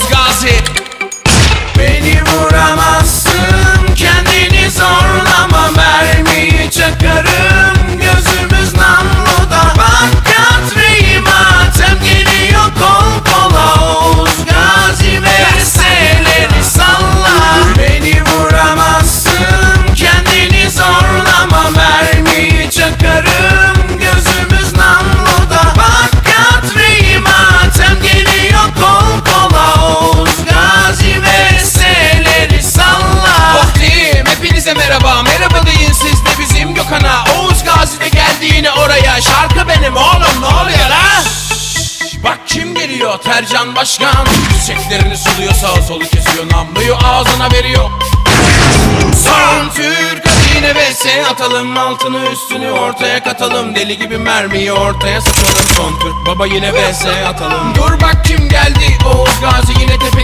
Oğuz Gazi Beni Tercan Başkan. Çiçeklerini suluyor sağa solu kesiyor Namluyu ağzına veriyor. Son Türk hazine ve atalım Altını üstünü ortaya katalım. Deli gibi mermiyi ortaya saçalım Son Türk baba yine vs atalım. Dur bak kim geldi Oğuz Gazi yine tepenize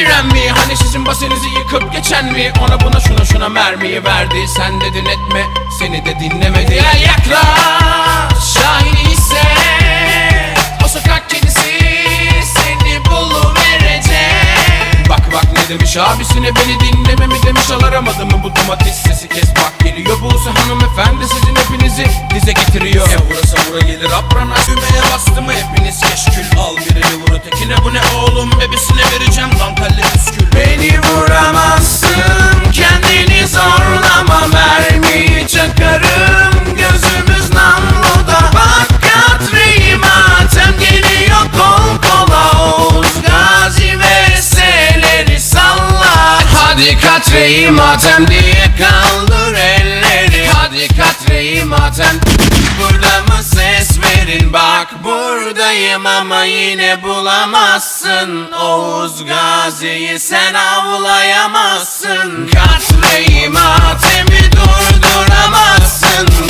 İrem mi? Hani sizin basınızı yıkıp geçen mi? Ona buna şuna şuna mermiyi verdi. Sen dedin etme seni de dinlemedi. Ya yaklaş Şahin ise O sokak kedisi Seni buluverecek. Bak bak ne demiş abisine beni dinleme mi demiş Alaramadı mı bu domates sesi? Kes bak geliyor Buse hanımefendi sizin hepinizi dize getiriyor. E burası bura gelir aprana düğmeye bastı mı? Hepiniz Hadi katreyi matem diye kaldır elleri. Hadi katreyi matem Burada mı ses verin? Bak buradayım ama yine bulamazsın. Oğuz Gazi'yi sen avlayamazsın. Katreyi matemi durduramazsın